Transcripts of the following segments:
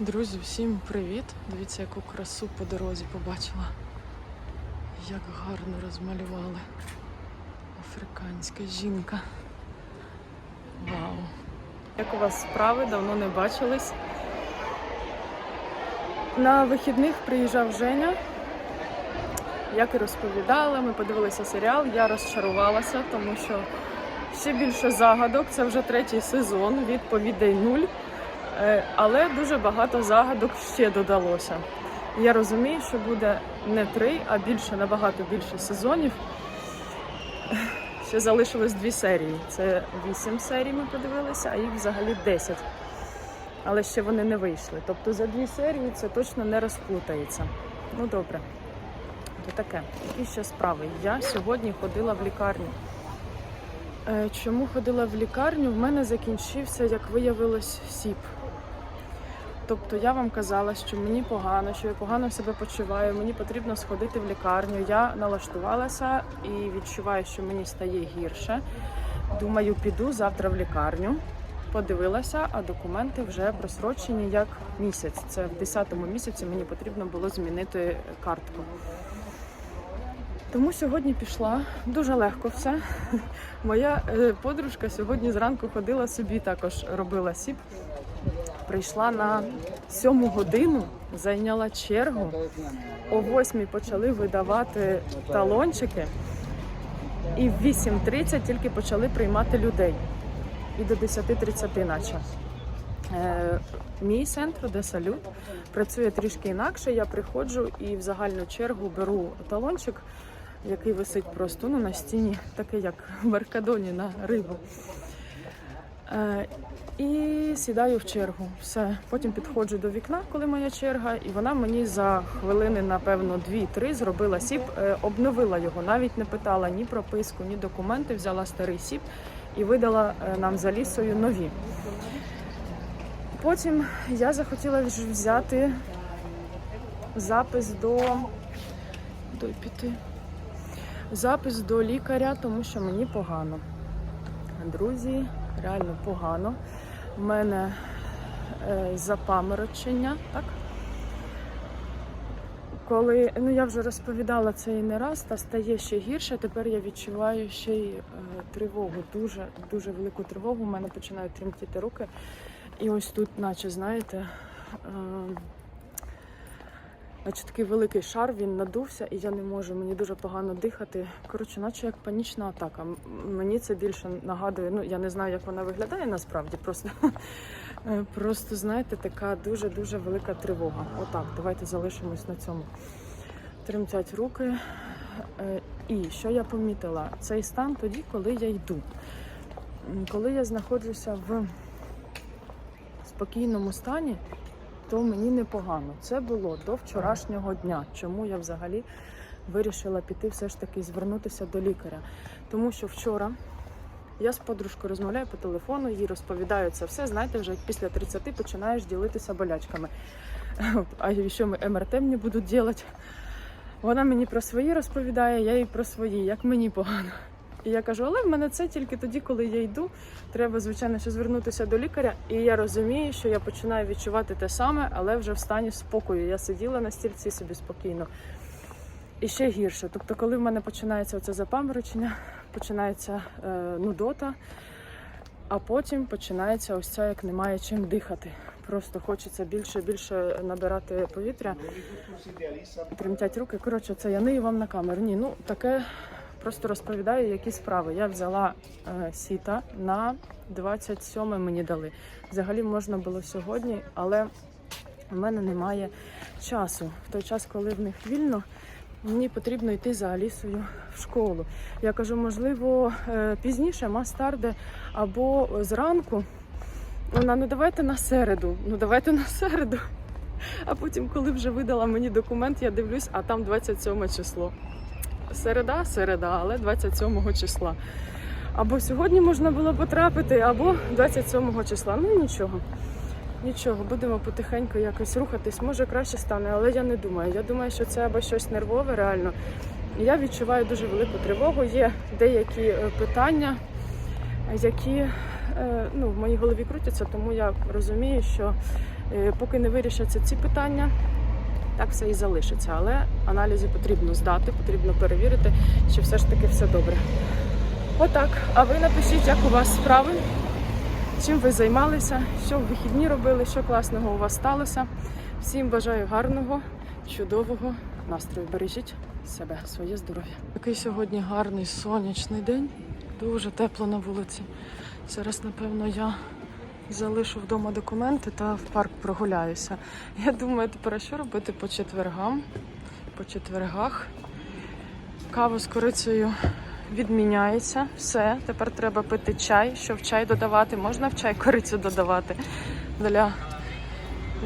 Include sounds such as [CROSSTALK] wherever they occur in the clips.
Друзі, всім привіт! Дивіться, яку красу по дорозі побачила. Як гарно розмалювали. Африканська жінка. Вау! Як у вас справи? Давно не бачились. На вихідних приїжджав Женя. Як і розповідала, ми подивилися серіал. Я розчарувалася, тому що ще більше загадок. Це вже третій сезон, відповідей нуль. Е, Але дуже багато загадок ще додалося. Я розумію, що буде не три, а більше, набагато більше сезонів. [LAUGHS] Ще залишилось дві серії. Це вісім серій ми подивилися, а їх взагалі 10. Але ще вони не вийшли. Тобто за дві серії це точно не розплутається. Ну добре. То таке. Які ще справи? Я сьогодні ходила в лікарню. Е, Чому ходила в лікарню? В мене закінчився, як виявилось, сіп. Тобто я вам казала, що мені погано, що я погано себе почуваю, мені потрібно сходити в лікарню. Я налаштувалася і відчуваю, що мені стає гірше. Думаю, піду завтра в лікарню. Подивилася, а документи вже просрочені як місяць. Це в 10-му місяці мені потрібно було змінити картку. Тому сьогодні пішла дуже легко все. Моя е, подружка сьогодні зранку ходила собі, також робила сіп. Прийшла на сьому годину, зайняла чергу. О восьмій почали видавати талончики, і в 8.30 тільки почали приймати людей. І до 10.30 наче. Е, Мій центр, де салют, працює трішки інакше. Я приходжу і в загальну чергу беру талончик, який висить просто ну, на стіні, такий як в Меркадоні на рибу. Е, І сідаю в чергу. Все. Потім підходжу до вікна, коли моя черга, і вона мені за хвилини, напевно, 2-3 зробила сіп, е, обновила його, навіть не питала ні прописку, ні документи, взяла старий сіп і видала е, нам за лісою нові. Потім я захотіла взяти запис до, до піти. Запис до лікаря, тому що мені погано. Друзі, реально погано. У мене е, запаморочення, так? Коли, ну я вже розповідала це і не раз, та стає ще гірше. Тепер я відчуваю ще й е, тривогу, дуже дуже велику тривогу. У мене починають тремтіти руки. І ось тут, наче, знаєте, е, Значить, такий великий шар, він надувся, і я не можу, мені дуже погано дихати. Коротше, наче як панічна атака. Мені це більше нагадує. Ну, я не знаю, як вона виглядає насправді. Просто, [LAUGHS] е, просто знаєте, така дуже-дуже велика тривога. Отак, давайте залишимось на цьому. Тремтять руки. Е, І що я помітила? Цей стан тоді, коли я йду. Коли я знаходжуся в спокійному стані, то мені непогано. Це було до вчорашнього дня. Чому я взагалі вирішила піти все ж таки звернутися до лікаря? Тому що вчора я з подружкою розмовляю по телефону, їй розповідаю це все. Знаєте, вже після 30 починаєш ділитися болячками. А що ми МРТ мені будуть робити? Вона мені про свої розповідає, я їй про свої, як мені погано. І я кажу, але в мене це тільки тоді, коли я йду. Треба, звичайно, ще звернутися до лікаря. І я розумію, що я починаю відчувати те саме, але вже в стані спокою. Я сиділа на стільці собі спокійно. І ще гірше. Тобто, коли в мене починається оце запаморочення, починається е, нудота, а потім починається ось це, як немає чим дихати. Просто хочеться більше і більше набирати повітря. Тремтять руки. Коротше, це я нею вам на камеру. Ні, ну таке просто розповідаю, які справи. Я взяла е, сіта на 27 мені дали. Взагалі можна було сьогодні, але в мене немає часу. В той час, коли в них вільно, мені потрібно йти за Алісою в школу. Я кажу, можливо, е, пізніше, мастарде або зранку. Вона, ну давайте на середу. Ну давайте на середу. А потім, коли вже видала мені документ, я дивлюсь, а там 27 число. Середа, середа, але 27 числа. Або сьогодні можна було потрапити, або 27 числа. Ну нічого. Нічого, будемо потихеньку якось рухатись. Може краще стане, але я не думаю. Я думаю, що це або щось нервове реально. Я відчуваю дуже велику тривогу. Є деякі е, питання, які е, ну, в моїй голові крутяться, тому я розумію, що Е, Поки не вирішаться ці питання, так все і залишиться. Але аналізи потрібно здати, потрібно перевірити, що все ж таки все добре. Отак. А ви напишіть, як у вас справи, чим ви займалися, що в вихідні робили, що класного у вас сталося. Всім бажаю гарного, чудового настрою. Бережіть себе, своє здоров'я. Такий сьогодні гарний сонячний день, дуже тепло на вулиці. Зараз, напевно, я залишу вдома документи та в парк прогуляюся. [LAUGHS] Я думаю, тепер що робити по четвергам, по четвергах. Кава з корицею відміняється. Все, тепер треба пити чай. Що в чай додавати? Можна в чай корицю додавати для,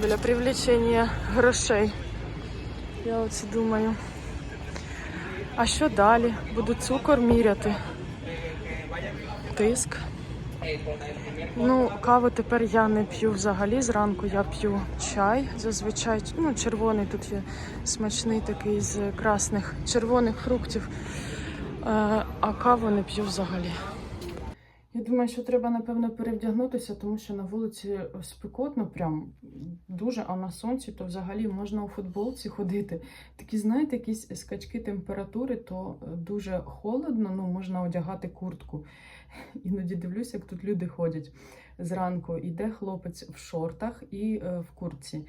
для привлечення грошей. Я оце думаю. А що далі? Буду цукор міряти. Тиск. Ну, каву тепер я не п'ю взагалі. Зранку я п'ю чай. Зазвичай ну, червоний тут є смачний такий з красних червоних фруктів. Е, а каву не п'ю взагалі. Я думаю, що треба, напевно, перевдягнутися, тому що на вулиці спекотно, прям дуже, а на сонці то взагалі можна у футболці ходити. Такі, знаєте, якісь скачки температури, то е, дуже холодно, ну можна одягати куртку. [LAUGHS] Іноді дивлюся, як тут люди ходять. Зранку іде хлопець в шортах і е, в куртці.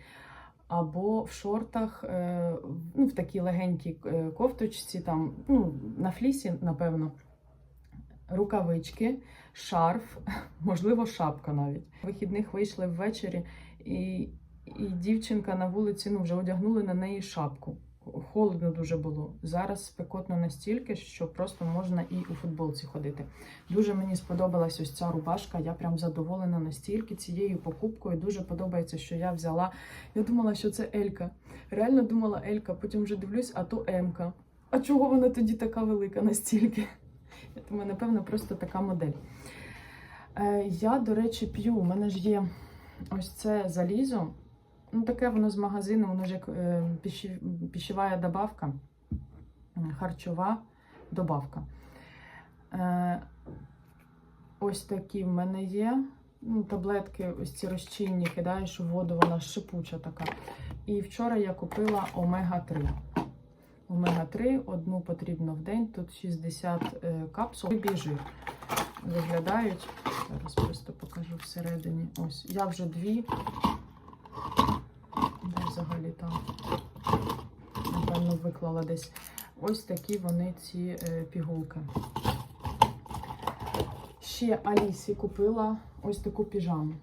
Або в шортах, е, ну, в такій легенькій е, кофточці, там, ну, на флісі, напевно, рукавички, шарф, [LAUGHS] можливо, шапка навіть. Вихідних вийшли ввечері, і, і дівчинка на вулиці ну, вже одягнули на неї шапку. Холодно дуже було. Зараз спекотно настільки, що просто можна і у футболці ходити. Дуже мені сподобалась ось ця рубашка. Я прям задоволена настільки цією покупкою. Дуже подобається, що я взяла. Я думала, що це Елька. Реально думала Елька, потім вже дивлюсь, а то Емка. А чого вона тоді така велика настільки? Думаю, напевно, просто така модель. Е, я, до речі, п'ю. У мене ж є ось це залізо. Ну, таке воно з магазину, воно ж як е, добавка, е, харчова добавка. Е, ось такі в мене є. Ну, таблетки, ось ці розчинні, кидаєш у воду, вона шипуча така. І вчора я купила омега-3. Омега-3, одну потрібно в день, тут 60 е, капсул. Рибій жир виглядають. Зараз просто покажу всередині. Ось, я вже дві. Де взагалі там? Напевно, виклала десь. Ось такі вони ці е, пігулки. Ще Алісі купила ось таку піжаму.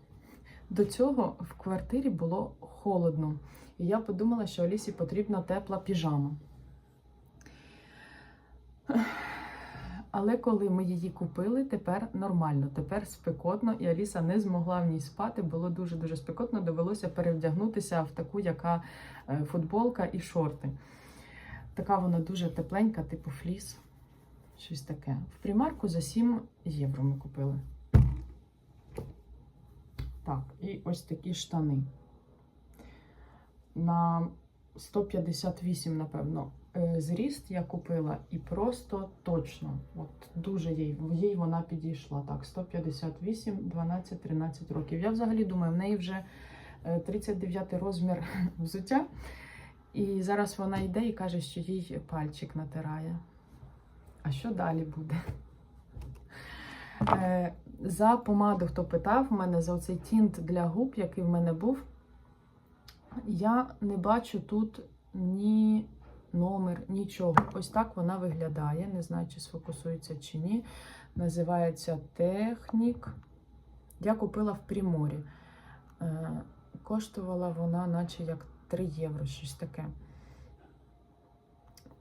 До цього в квартирі було холодно. І я подумала, що Алісі потрібна тепла піжама. Але коли ми її купили, тепер нормально, тепер спекотно, і Аліса не змогла в ній спати. Було дуже-дуже спекотно, довелося перевдягнутися в таку, яка е, футболка і шорти. Така вона дуже тепленька, типу фліс. Щось таке. В примарку за 7 євро ми купили. Так, і ось такі штани. На 158, напевно, зріст я купила і просто точно. От дуже їй, їй вона підійшла. Так, 158, 12, 13 років. Я взагалі думаю, в неї вже е, 39 розмір [LAUGHS] взуття. І зараз вона йде і каже, що їй пальчик натирає. А що далі буде? Е, За помаду, хто питав, в мене за цей тінт для губ, який в мене був, я не бачу тут ні номер, нічого. Ось так вона виглядає. Не знаю, чи сфокусується чи ні. Називається Технік. Я купила в Приморі. Е, Коштувала вона, наче як 3 євро, щось таке.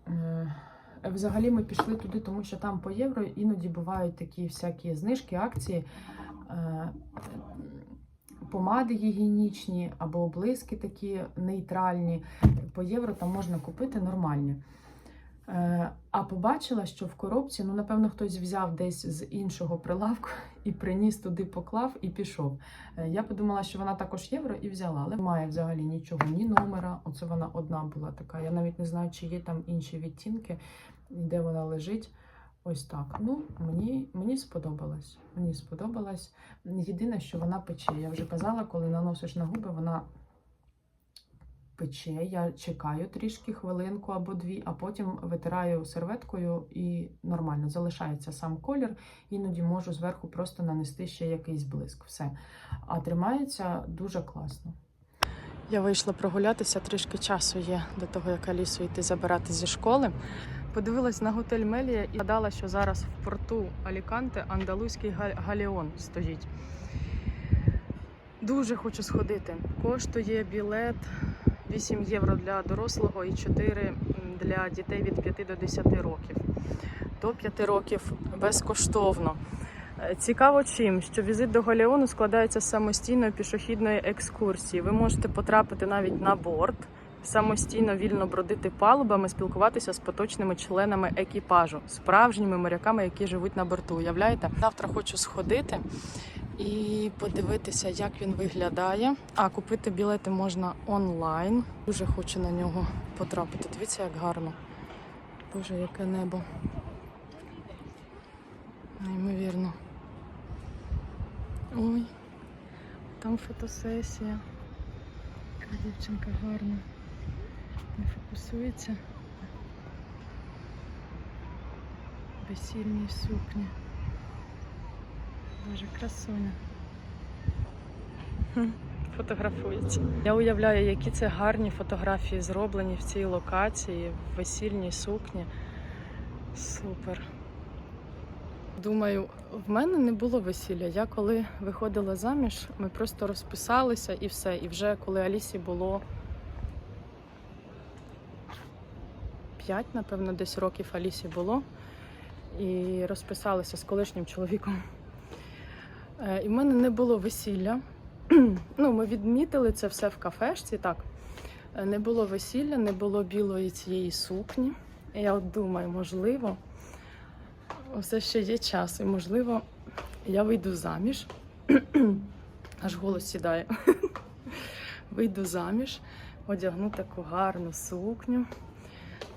Е, Взагалі ми пішли туди, тому що там по євро іноді бувають такі всякі знижки, акції, е, помади гігієнічні або облиски такі нейтральні. По євро там можна купити нормальні. Е, А побачила, що в коробці, ну, напевно, хтось взяв десь з іншого прилавку і приніс туди, поклав і пішов. Е, Я подумала, що вона також євро і взяла, але немає взагалі нічого, ні номера. Оце вона одна була така. Я навіть не знаю, чи є там інші відтінки, де вона лежить. Ось так. Ну, мені, мені сподобалось. Мені сподобалось. Єдине, що вона пече. Я вже казала, коли наносиш на губи, вона пече, я чекаю трішки хвилинку або дві, а потім витираю серветкою і нормально залишається сам колір. Іноді можу зверху просто нанести ще якийсь блиск. Все. А тримається дуже класно. Я вийшла прогулятися, трішки часу є до того, як Алісу йти забирати зі школи. Подивилась на готель Мелія і гадала, що зараз в порту Аліканте андалузький га- галеон стоїть. Дуже хочу сходити. Коштує білет 8 євро для дорослого і 4 для дітей від 5 до 10 років. До 5 років безкоштовно. Е, Цікаво чим, що візит до Галеону складається з самостійної пішохідної екскурсії. Ви можете потрапити навіть на борт, самостійно вільно бродити палубами, спілкуватися з поточними членами екіпажу, справжніми моряками, які живуть на борту. Уявляєте? Завтра хочу сходити і подивитися, як він виглядає. А купити білети можна онлайн. Дуже хочу на нього потрапити. Дивіться, як гарно. Боже, яке небо. Неймовірно. Ой, там фотосесія. Дівчинка гарна. Не фокусується. В Весільній сукні. Боже, красуня. Фотографується. Я уявляю, які це гарні фотографії зроблені в цій локації, в весільній сукні. Супер. Думаю, в мене не було весілля. Я коли виходила заміж, ми просто розписалися і все. І вже коли Алісі було 5, напевно, десь років Алісі було. І розписалися з колишнім чоловіком. Е, І в мене не було весілля. [CLEARS THROAT] Ну, ми відмітили це все в кафешці, так. Е, Не було весілля, не було білої цієї сукні. Я от думаю, можливо, все ще є час, і можливо, я вийду заміж. [CLEARS THROAT] Аж голос сідає. [LAUGHS] Вийду заміж, одягну таку гарну сукню.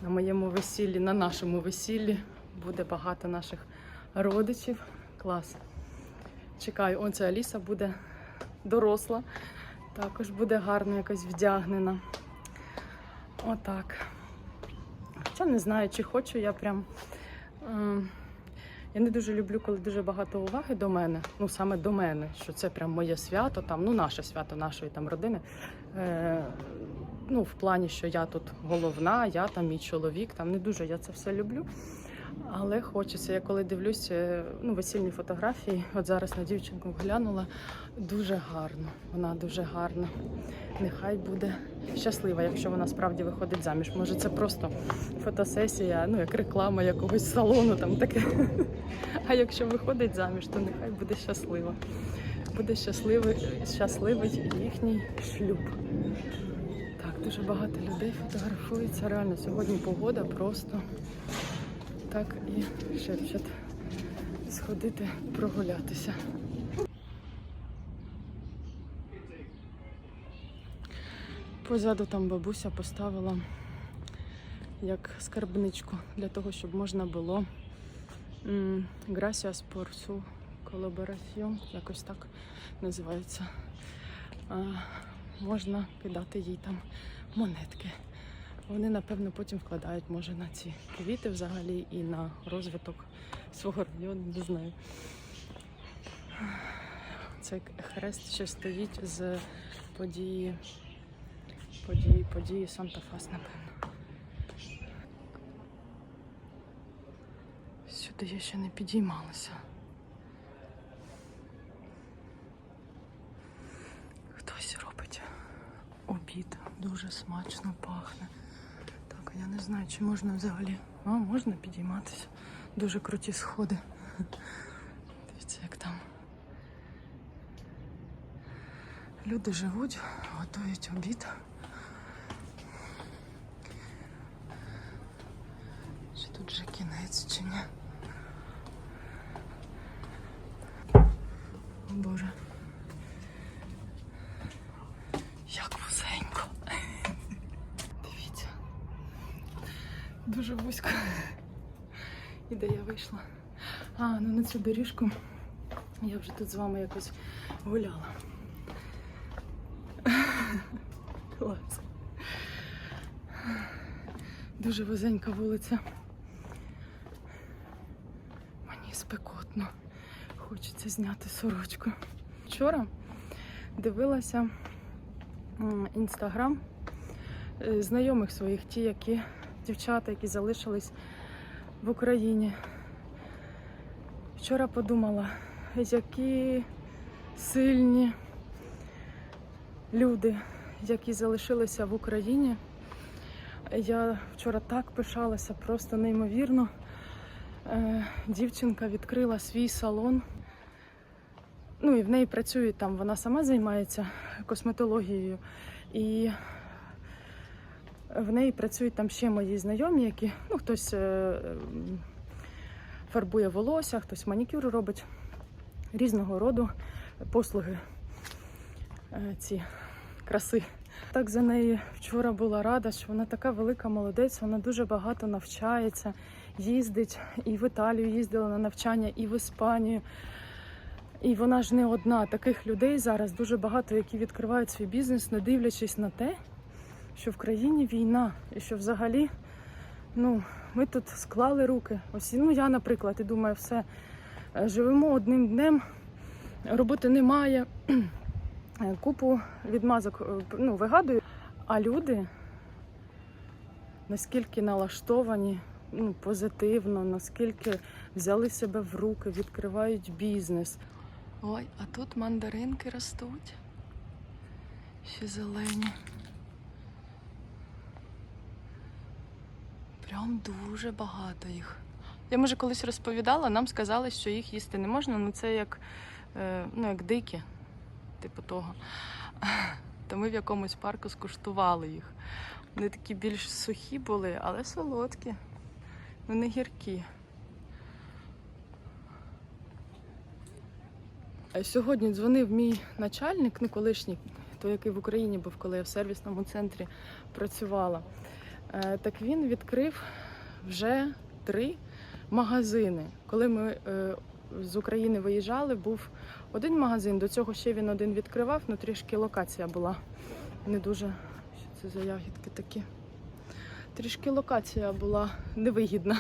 На моєму весіллі, на нашому весіллі буде багато наших родичів. Клас. Чекаю, он ця Аліса буде доросла, також буде гарно якось вдягнена. Отак. Хоча не знаю, чи хочу я прям. е, Я не дуже люблю, коли дуже багато уваги до мене. Ну саме до мене, що це прям моє свято, там, ну наше свято нашої там родини. Е, ну, в плані, що я тут головна, я там мій чоловік, там не дуже я це все люблю. Але хочеться, я коли дивлюся ну, весільні фотографії, от зараз на дівчинку глянула, дуже гарно. Вона дуже гарна. Нехай буде щаслива, якщо вона справді виходить заміж. Може, це просто фотосесія, ну як реклама якогось салону, там таке. А якщо виходить заміж, то нехай буде щаслива. Буде щасливий, щасливий їхній шлюб. Так, дуже багато людей фотографується. Реально, сьогодні погода просто так і шепчуть сходити прогулятися. Позаду там бабуся поставила як скарбничку для того, щоб можна було Gracias por su якось так називається. Можна кидати їй там монетки. Вони, напевно, потім вкладають, може, на ці квіти взагалі і на розвиток свого району, не знаю. Це хрест ще стоїть з події, події, події Санта-Фас, напевно. Сюди я ще не підіймалася. Хтось робить обід, дуже смачно пахне. Я не знаю, чи можна взагалі. А, можна підійматися. Дуже круті сходи. Дивіться, як там. Люди живуть, готують обід. Чи тут вже кінець, чи ні? О Боже. Як вузенько. Дивіться. Дуже вузько. І де я вийшла? А, ну на цю доріжку я вже тут з вами якось гуляла. [LAUGHS] Клас. Дуже вузенька вулиця. Мені спекотно. Хочеться зняти сорочку. Вчора дивилася інстаграм е, знайомих своїх, ті, які дівчата, які залишились в Україні. Вчора подумала, які сильні люди, які залишилися в Україні. Я вчора так пишалася, просто неймовірно. Е, Дівчинка відкрила свій салон. Ну і в неї працює там, вона сама займається косметологією. І в неї працюють там ще мої знайомі, які ну, хтось е, фарбує волосся, хтось манікюр робить різного роду послуги е, ці краси. Так за неї вчора була рада, що вона така велика молодець, вона дуже багато навчається, їздить і в Італію їздила на навчання, і в Іспанію. І вона ж не одна. Таких людей зараз дуже багато, які відкривають свій бізнес, не дивлячись на те, що в країні війна, і що взагалі ну, ми тут склали руки. Ось, ну я, наприклад, і думаю, все, е, живемо одним днем, роботи немає, [CLEARS THROAT] купу відмазок е, ну, вигадую. А люди наскільки налаштовані ну, позитивно, наскільки взяли себе в руки, відкривають бізнес. Ой, а тут мандаринки ростуть. Ще зелені. Прям дуже багато їх. Я може колись розповідала, нам сказали, що їх їсти не можна, ну це як, е, ну, як дикі, типу того. [LAUGHS] То ми в якомусь парку скуштували їх. Вони такі більш сухі були, але солодкі. Ну не гіркі. Е, Сьогодні дзвонив мій начальник, ну колишній, той, який в Україні був, коли я в сервісному центрі працювала. Е, Так він відкрив вже три магазини. Коли ми е, з України виїжджали, був один магазин, до цього ще він один відкривав, ну трішки локація була не дуже. Що це за ягідки такі? Трішки локація була невигідна.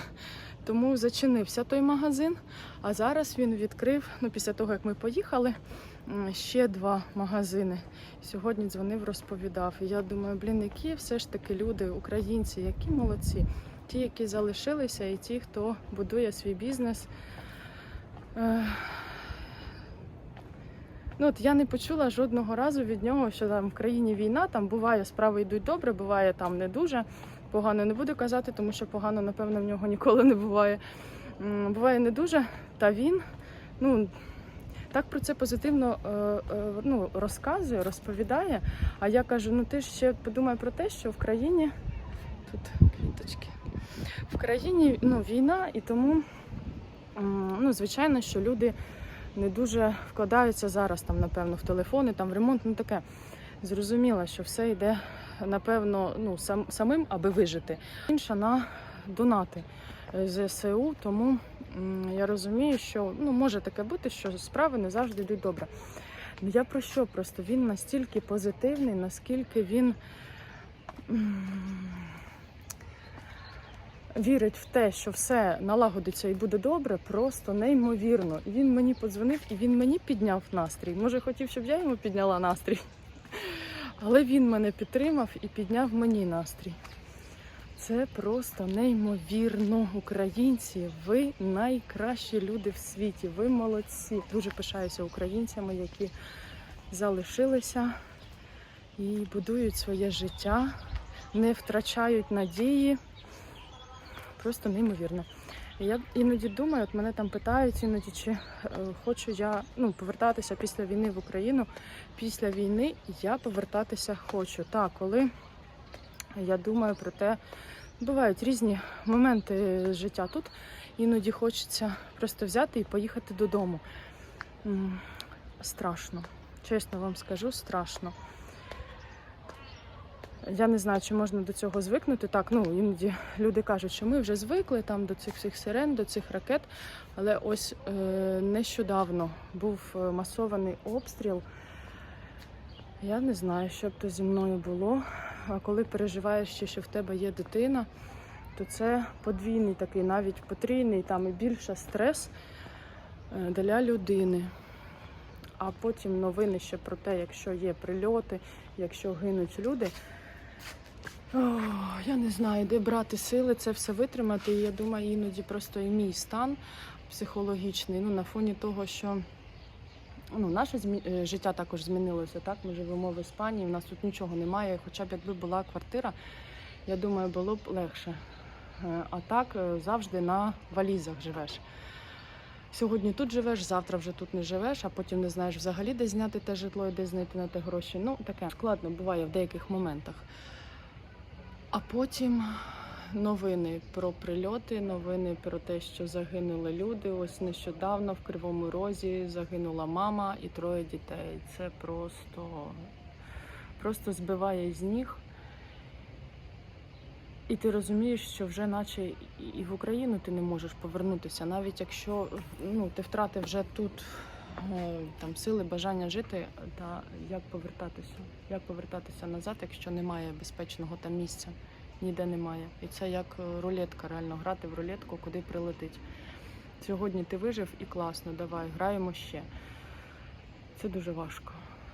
Тому зачинився той магазин. А зараз він відкрив, ну після того як ми поїхали, ще два магазини. Сьогодні дзвонив, розповідав. І я думаю, блін, які все ж таки люди, українці, які молодці. Ті, які залишилися, і ті, хто будує свій бізнес. Ну, от я не почула жодного разу від нього, що там в країні війна, там буває, справи йдуть добре, буває там не дуже. Погано не буду казати, тому що погано, напевно, в нього ніколи не буває. Буває не дуже, та він ну, так про це позитивно е, е, ну, розказує, розповідає. А я кажу: ну ти ж ще подумай про те, що в країні тут квіточки. В країні ну, війна, і тому, ну, звичайно, що люди не дуже вкладаються зараз, там, напевно, в телефони, там в ремонт, ну таке. Зрозуміло, що все йде, напевно, ну, сам, самим, аби вижити. Інша на донати ЗСУ, тому я розумію, що ну, може таке бути, що справи не завжди йдуть добре. Ну, Я про що? Просто він настільки позитивний, наскільки він вірить в те, що все налагодиться і буде добре, просто неймовірно. І він мені подзвонив і він мені підняв настрій. Може, хотів, щоб я йому підняла настрій. Але він мене підтримав і підняв мені настрій. Це просто неймовірно. Українці, ви найкращі люди в світі. Ви молодці. Дуже пишаюся українцями, які залишилися і будують своє життя, не втрачають надії. Просто неймовірно. Я іноді думаю, от мене там питають іноді, чи е, хочу я ну, повертатися після війни в Україну. Після війни я повертатися хочу. Так, коли я думаю про те, бувають різні моменти життя тут. Іноді хочеться просто взяти і поїхати додому. Страшно. Чесно вам скажу, страшно. Я не знаю, чи можна до цього звикнути. Так, ну іноді люди кажуть, що ми вже звикли там до цих всіх сирен, до цих ракет. Але ось е, нещодавно був е, масований обстріл. Я не знаю, що б то зі мною було. Коли переживаєш ще, що в тебе є дитина, то це подвійний такий, навіть потрійний, там і більше стрес е, для людини. А потім новини ще про те, якщо є прильоти, якщо гинуть люди. О, я не знаю, де брати сили це все витримати. І я думаю, іноді просто і мій стан психологічний. Ну, на фоні того, що ну, наше змі... е, життя також змінилося. Так, ми живемо в Іспанії, в нас тут нічого немає. Хоча б якби була квартира, я думаю, було б легше. Е, А так е, завжди на валізах живеш. Сьогодні тут живеш, завтра вже тут не живеш, а потім не знаєш взагалі, де зняти те житло і де знайти на те гроші. Ну, таке складно буває в деяких моментах. А потім новини про прильоти, новини про те, що загинули люди. Ось нещодавно в Кривому Розі загинула мама і троє дітей. Це просто, просто збиває з ніг. І ти розумієш, що вже наче і- в Україну ти не можеш повернутися, навіть якщо ну, ти втратив вже тут е, там сили, бажання жити, та як повертатися? Як повертатися назад, якщо немає безпечного там місця? Ніде немає. І це як е, рулетка, реально грати в рулетку, куди прилетить. Сьогодні ти вижив і класно, давай, граємо ще. Це дуже важко.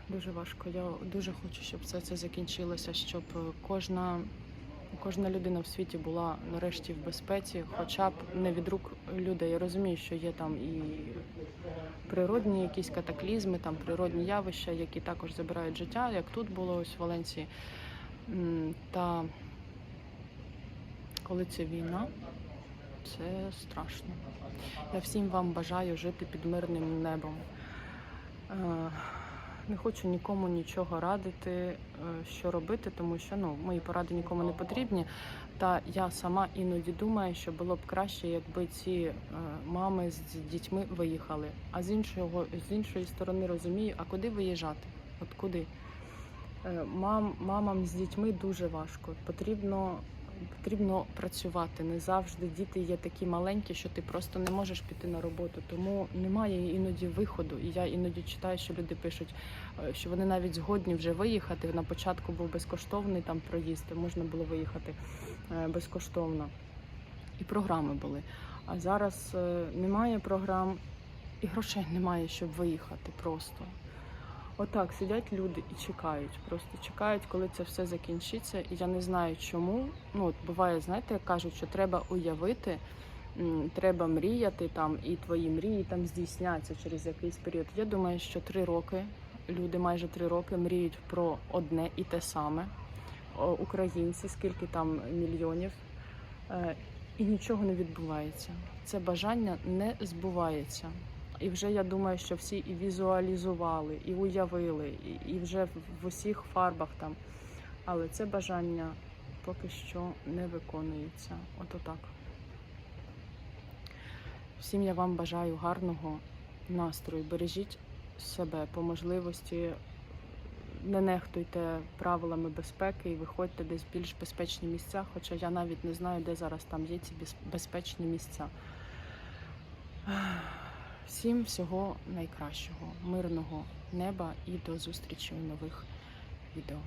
Дуже важко. Я дуже хочу, щоб все це закінчилося, щоб е, кожна кожна людина в світі була нарешті в безпеці, хоча б не від рук людей. Я розумію, що є там і природні якісь катаклізми, там природні явища, які також забирають життя, як тут було ось в Валенції. Та коли це війна, це страшно. Я всім вам бажаю жити під мирним небом. Е, Не хочу нікому нічого радити, е, що робити, тому що ну, мої поради нікому не потрібні. Та я сама іноді думаю, що було б краще, якби ці е, мами з дітьми виїхали. А з іншого з іншої сторони розумію, а куди виїжджати? От куди? Мам, мамам з дітьми дуже важко. Потрібно, потрібно працювати. Не завжди діти є такі маленькі, що ти просто не можеш піти на роботу. Тому немає іноді виходу. І я іноді читаю, що люди пишуть, е, що вони навіть згодні вже виїхати. На початку був безкоштовний там проїзд, можна було виїхати е, безкоштовно. І програми були. А зараз е, немає програм і грошей немає, щоб виїхати просто. Отак сидять люди і чекають. Просто чекають, коли це все закінчиться. І я не знаю чому. Ну от буває, знаєте, як кажуть, що треба уявити, треба мріяти там, і твої мрії там здійсняться через якийсь період. Я думаю, що три роки люди майже три роки мріють про одне і те саме. Українці, скільки там мільйонів, е, і нічого не відбувається. Це бажання не збувається. І вже я думаю, що всі і візуалізували, і уявили, і, вже в, усіх фарбах там. Але це бажання поки що не виконується. От отак. Всім я вам бажаю гарного настрою. Бережіть себе по можливості. Не нехтуйте правилами безпеки і виходьте десь в більш безпечні місця, хоча я навіть не знаю, де зараз там є ці безпечні місця. Всім всього найкращого, мирного неба і до зустрічі у нових відео.